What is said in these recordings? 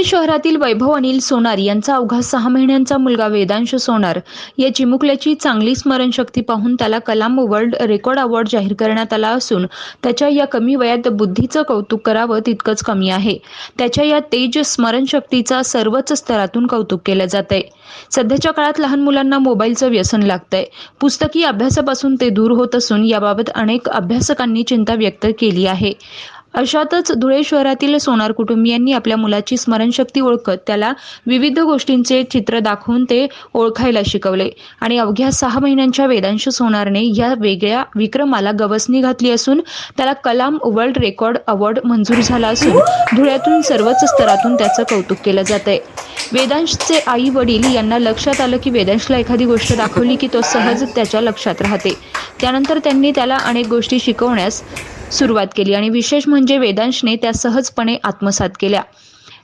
धुळे शहरातील वैभव अनिल सोनार यांचा अवघा सहा महिन्यांचा मुलगा वेदांश सोनार या चिमुकल्याची चांगली स्मरणशक्ती पाहून त्याला कलाम वर्ल्ड रेकॉर्ड अवॉर्ड जाहीर करण्यात आला असून त्याच्या या कमी वयात बुद्धीचं कौतुक करावं तितकंच कमी आहे. त्याच्या या तेज स्मरणशक्तीचा सर्वच स्तरातून कौतुक केलं जात आहे सध्याच्या काळात लहान मुलांना मोबाईलचं व्यसन लागतंय. पुस्तकी अभ्यासापासून ते दूर होत असून याबाबत अनेक अभ्यासकांनी चिंता व्यक्त केली आहे. अशातच धुळे शहरातील सोनार कुटुंबियांनी आपल्या मुलाची स्मरणशक्ती ओळखत त्याला विविध गोष्टींचे चित्र दाखवून ते ओळखायला शिकवले. आणि अवघ्या सहा महिन्यांच्या वेदांश सोनारने या वेगळ्या विक्रमाला गवसणी घातली असून त्याला कलाम वर्ल्ड रेकॉर्ड अवॉर्ड मंजूर झाला असून धुळ्यातून सर्वच स्तरातून त्याचं कौतुक केलं जात आहे वेदांशचे आई वडील यांना लक्षात आलं की वेदांशला एखादी गोष्ट दाखवली की तो सहज त्याच्या लक्षात राहते. त्यानंतर त्यांनी त्याला अनेक गोष्टी शिकवण्यास सुरुवात केली आणि विशेष म्हणजे वेदांशने त्या सहजपणे आत्मसात केल्या.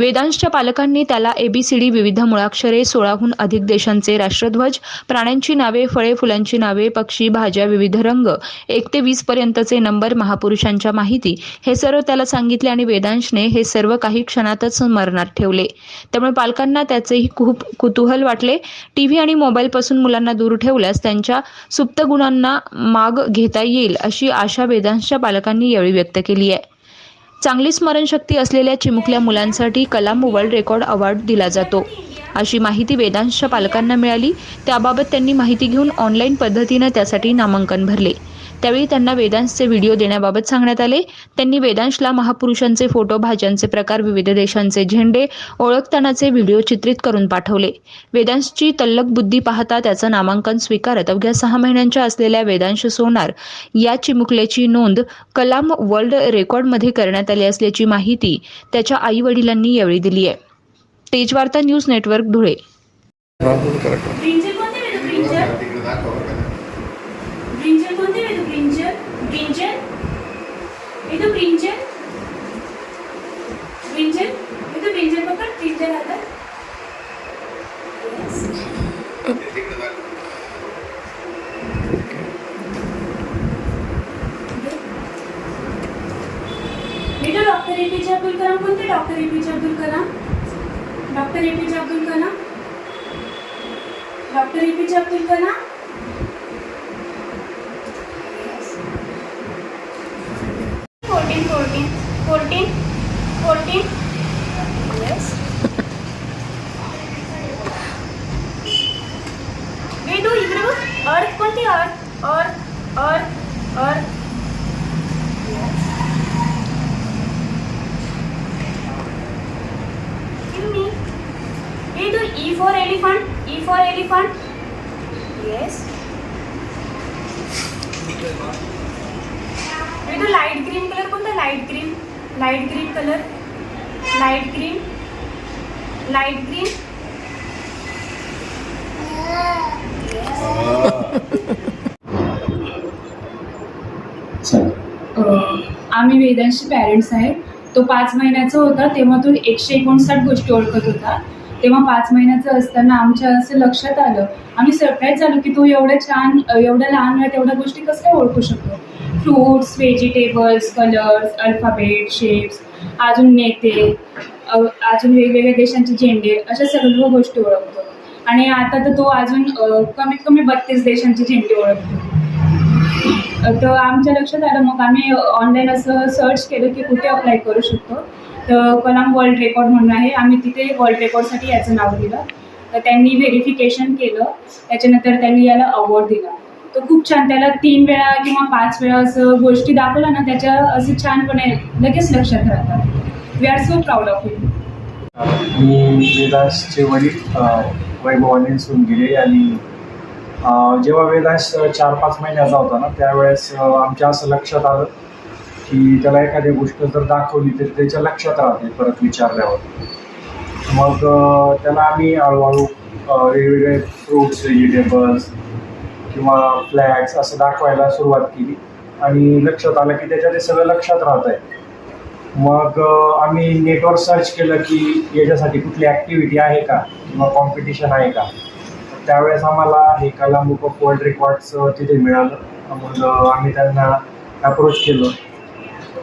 वेदांशच्या पालकांनी त्याला एबीसीडी विविध मुळाक्षरे सोळाहून अधिक देशांचे राष्ट्रध्वज प्राण्यांची नावे फळे फुलांची नावे पक्षी भाज्या विविध रंग एक ते वीस पर्यंतचे नंबर महापुरुषांच्या माहिती हे सर्व त्याला सांगितले आणि वेदांशने हे सर्व काही क्षणातच स्मरणात ठेवले. त्यामुळे पालकांना त्याचेही खूप कुतूहल वाटले. टीव्ही आणि मोबाईलपासून मुलांना दूर ठेवल्यास त्यांच्या सुप्त गुणांना माग घेता येईल अशी आशा वेदांशच्या पालकांनी यावेळी व्यक्त केली आहे. चांगली स्मरणशक्ती असलेल्या चिमुकल्या मुलांसाठी कलाम वर्ल्ड रेकॉर्ड अवॉर्ड दिला जातो. अशी माहिती वेदांशच्या पालकांना मिळाली त्याबाबत त्यांनी माहिती घेऊन ऑनलाईन पद्धतीनं त्यासाठी नामांकन भरले. त्यावेळी त्यांना वेदांशचे व्हिडिओ देण्याबाबत सांगण्यात आले. त्यांनी वेदांशला महापुरुषांचे फोटो भाज्यांचे प्रकार विविध देशांचे झेंडे ओळखतानाचे व्हिडिओ चित्रित करून पाठवले. वेदांशची तल्लक बुद्धी पाहता त्याचं नामांकन स्वीकारत अवघ्या सहा महिन्यांच्या असलेल्या वेदांश सोनार या चिमुकल्याची नोंद कलाम वर्ल्ड रेकॉर्डमध्ये करण्यात आली असल्याची माहिती त्याच्या आई वडिलांनी यावेळी दिली आहे. Tejvarta news network Dhule. Brinjal कोणते वेद ब्रिंजल ಇದು कोणते Ved brinjal brinjal Ved brinjal पकड ब्रिंजल आता Ved doctor A P J Abdul Kalam कोणते doctor A P J Abdul Kalam doctor A P J Abdul Kalam doctor A P J Abdul Kalam E for elephant. Yes. do light green color कोणता light green light green color light green light green अं, आम्ही वेदांशी parents आहेत तो पाच महिन्याचा होता तेव्हा तो एकशे एकोणसाठ गोष्टी ओळखत होता तेव्हा पाच महिन्याचं असताना आमच्या असं लक्षात आलं. आम्ही सरप्राईज झालो की तो एवढं छान एवढ्या लहान वेळात एवढ्या गोष्टी कसं ओळखू शकतो? Fruits vegetables colours alphabet shapes अजून नेते अजून वेगवेगळ्या देशांचे झेंडे अशा सर्व गोष्टी ओळखतो. आणि आता तर तो अजून कमीत कमी बत्तीस देशांचे झेंडे ओळखतो. तर आमच्या लक्षात आलं मग आम्ही ऑनलाईन असं सर्च केलं की कुठे अप्लाय करू शकतो. तर कलाम वर्ल्ड रेकॉर्ड म्हणून आहे. आम्ही तिथे वर्ल्ड रेकॉर्डसाठी याचं नाव दिलं. तर त्यांनी व्हेरिफिकेशन केलं. त्याच्यानंतर त्यांनी याला अवॉर्ड दिला. तर खूप छान. त्याला तीन वेळा किंवा पाच वेळा असं गोष्टी दाखवल्या ना त्याच्या असं छानपणे लगेच लक्षात राहतात. We are so proud of you मी वेदासचे वडील वैभवाने वैभव आणि जेव्हा वेदास चार पाच महिन्याचा होता ना त्यावेळेस आमच्या असं लक्षात आलं. की त्याला एखादी गोष्ट जर दाखवली तर त्याच्या लक्षात राहते परत विचारल्यावर. मग त्याला आम्ही हळूहळू वेगवेगळे फ्रूट्स व्हेजिटेबल्स किंवा फ्लॅग्स असं दाखवायला सुरुवात केली. आणि लक्षात आलं की त्याच्या ते सगळं लक्षात राहत आहे मग आम्ही नेटवर सर्च केलं की याच्यासाठी कुठली ॲक्टिव्हिटी आहे का किंवा कॉम्पिटिशन आहे का? त्यावेळेस आम्हाला हे Kalam book of world records तिथे मिळालं. मग आम्ही त्यांना अप्रोच केलं.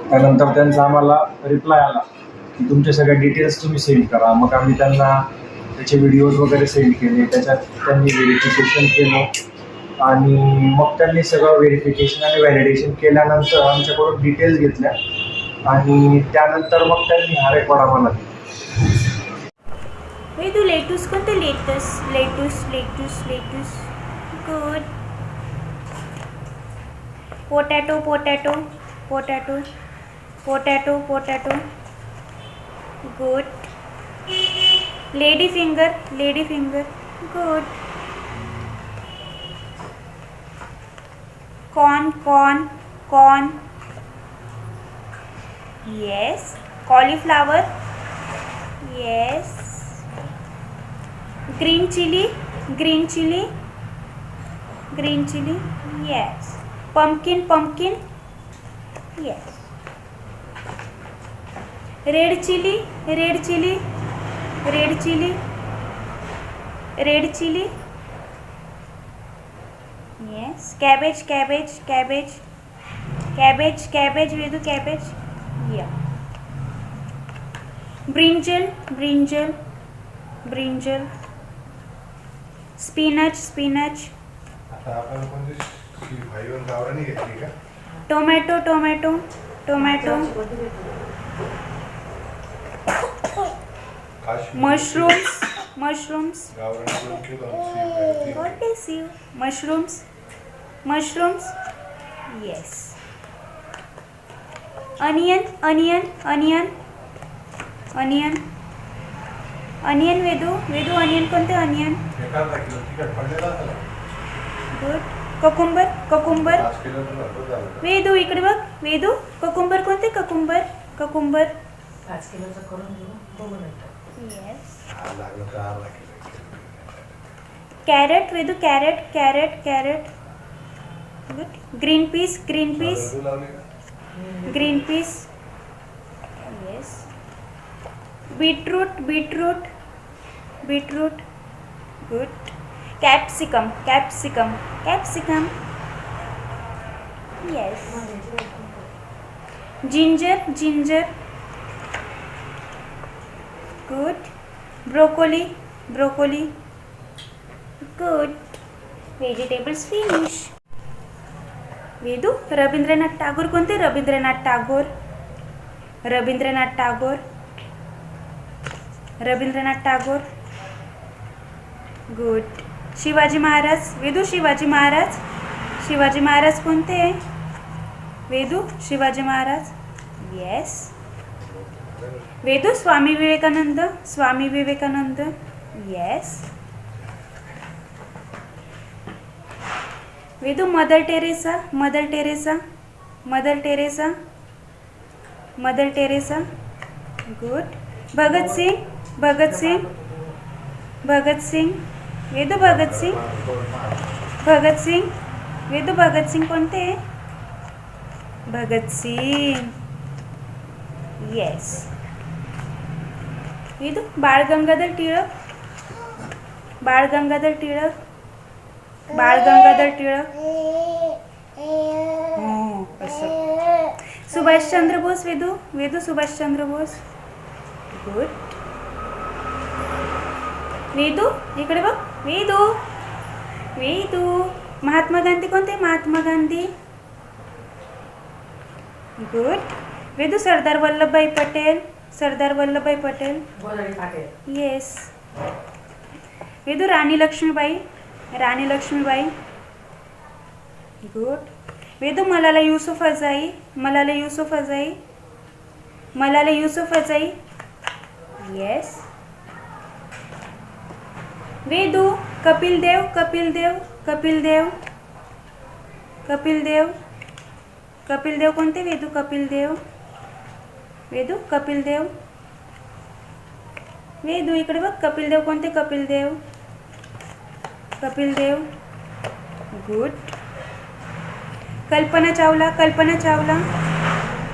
त्यानंतर त्यांचा आम्हाला रिप्लाय आला की तुमच्या सगळ्या डिटेल्स तुम्ही सेंड करा. मग आम्ही त्यांना त्याचे व्हिडिओज वगैरे सेंड केले. त्याच्यात त्यांनी व्हेरिफिकेशन केलं. आणि मग त्यांनी सगळं व्हेरिफिकेशन आणि व्हॅलिडेशन केल्यानंतर आमच्याकडून डिटेल्स घेतल्या. आणि त्यानंतर मग त्यांनी हा रेकॉर्ड आम्हाला दिला. हे तू लेटूस कोणते lettuce? Lettuce lettuce lettuce. Good potato potato potato potato potato good lady finger lady finger good corn corn corn yes cauliflower yes green chili green chili green chili yes pumpkin pumpkin yes red chili red chili red chili red chili yes cabbage cabbage cabbage cabbage cabbage with do cabbage yeah brinjal brinjal brinjal spinach spinach आता आपण कोणती शी- भाईवर गावरानी घेतली का tomato tomato tomato. Kashmir mushrooms mushrooms. God bless you mushrooms. Mushrooms. Yes onion onion onion onion onion Vedu Vedu onion कोणते onion good cucumber cucumber. Vedu इकडे बघ. Vedu cucumber कोणते? ककुंबर ककुंबर. पाच किलोचं करून घेऊ. बघू नंतर. येस लागलं तर अर्धा kilo carrot Vedu carrot carrot carrot good green peas green peas green peas yes beetroot beetroot beetroot good capsicum capsicum capsicum yes ginger ginger good broccoli broccoli good vegetables finish Vedu Rabindranath Tagore कोणते Rabindranath Tagore Rabindranath Tagore Rabindranath Tagore good Shivaji Maharaj Vedu Shivaji Maharaj. Shivaji Maharaj कोणते? Vedu Shivaji Maharaj. Yes Vedu Swami Vivekananda Swami Vivekananda. Yes Vedu Mother Teresa Mother Teresa Mother Teresa Mother Teresa. Good Bhagat Singh Bhagat Singh Bhagat Singh. Vedu Bhagat Singh Bhagat Singh Bhagat Singh Vedu कोणते? Bhagat Singh yes Vedu बाळ गंगाधर टिळक. बाळ गंगाधर टिळक. बाळ गंगाधर टिळक. हो, असं. Subhash Chandra Bose Vedu. Vedu Subhashchandra Bose. Good Vedu इकडे बघ. वेदू वेदू. महात्मा गांधी कोणते? Mahatma Gandhi. Good Vedu Sardar Vallabhbhai Patel. Sardar Vallabhbhai Patel. Yes Vedu Rani Lakshmibai. Rani Lakshmibai. Good Vedu Malala Yousafzai Malala Yousafzai Malala Yousafzai yes Vedu Kapil Dev Kapil Dev Kapil Dev Kapil Dev Kapil Dev कोणते? वेदू कपिल देव वेदू कपिल देव वेदू इकडे बघ कपिल देव कोणते? Kapil Dev Kapil Dev good. Kalpana Chawla Kalpana Chawla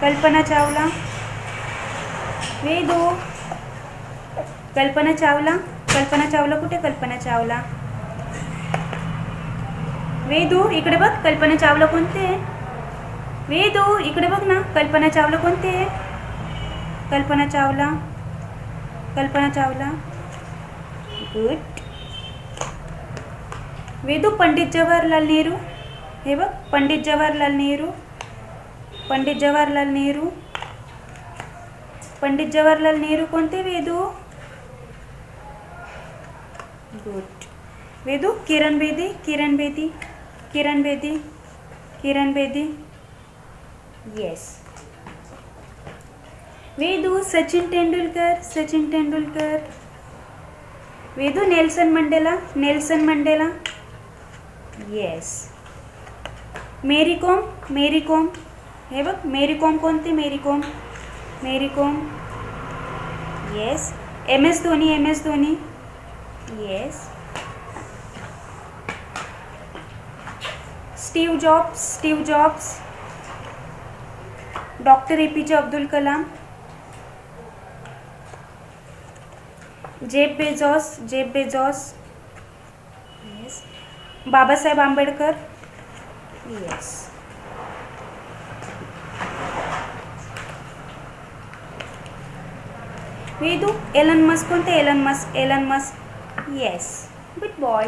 Kalpana चावला वेदू कल्पना चावला कल्पना चावला कुठे कल्पना चावला वेदू इकडे बघ कल्पना चावला कोणते वेदू इकडे बघ ना कल्पना चावला कोणते कल्पना चावला कल्पना चावला गुड वेदू पंडित जवाहरलाल नेहरू हे बघ पंडित जवाहरलाल नेहरू पंडित जवाहरलाल नेहरू पंडित जवाहरलाल नेहरू कोणते Vedu good Vedu Kiran Bedi Kiran Bedi Kiran Bedi Kiran Bedi yes Vedu Sachin Tendulkar Sachin Tendulkar Vedu Nelson Mandela Nelson Mandela yes Mary Kom Mary Kom हे बघ मेरी कोम कोणती Mary Kom Mary Kom yes M S Dhoni M S Dhoni yes Steve Jobs Steve Jobs doctor A P J Abdul Kalam Jeff Bezos Jeff Bezos yes Babasaheb Ambedkar yes Vedu Elon Musk कोणते Elon Musk Elon Musk yes good boy